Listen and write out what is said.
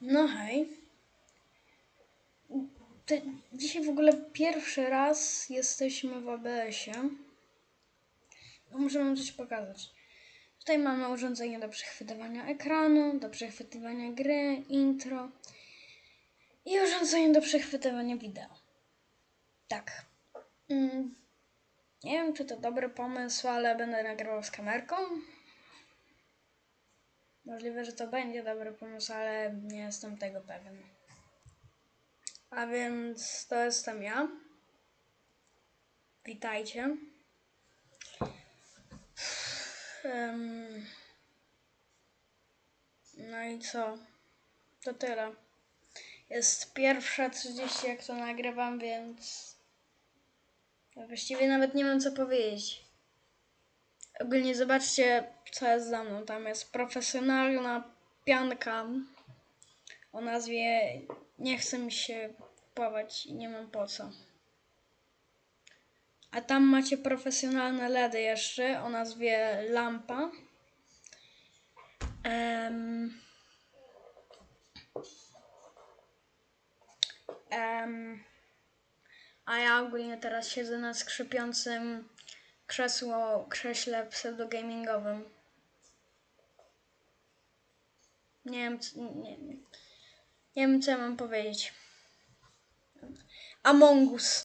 No hej. Ty, dzisiaj w ogóle pierwszy raz jesteśmy w ABS-ie. No, muszę wam coś pokazać. Tutaj mamy urządzenie do przechwytywania ekranu, do przechwytywania gry, intro i urządzenie do przechwytywania wideo. Tak. Mm, nie wiem, czy to dobry pomysł, ale będę nagrywał z kamerką. Możliwe, że to będzie dobry pomysł, ale nie jestem tego pewien. A więc to jestem ja. Witajcie. Em, no i co? To tyle. Jest pierwsza 30 jak to nagrywam, więc właściwie nawet nie wiem co powiedzieć. Ogólnie zobaczcie co jest za mną. Tam jest profesjonalna pianka o nazwie Nie chcę mi się pławać i nie mam po co. A tam macie profesjonalne LEDy jeszcze o nazwie lampa. Em, em, a ja ogólnie teraz siedzę na skrzypiącym krzesło, krześle pseudogamingowym. Nie wiem, c- nie, nie, nie wiem co ja mam powiedzieć. Among Us.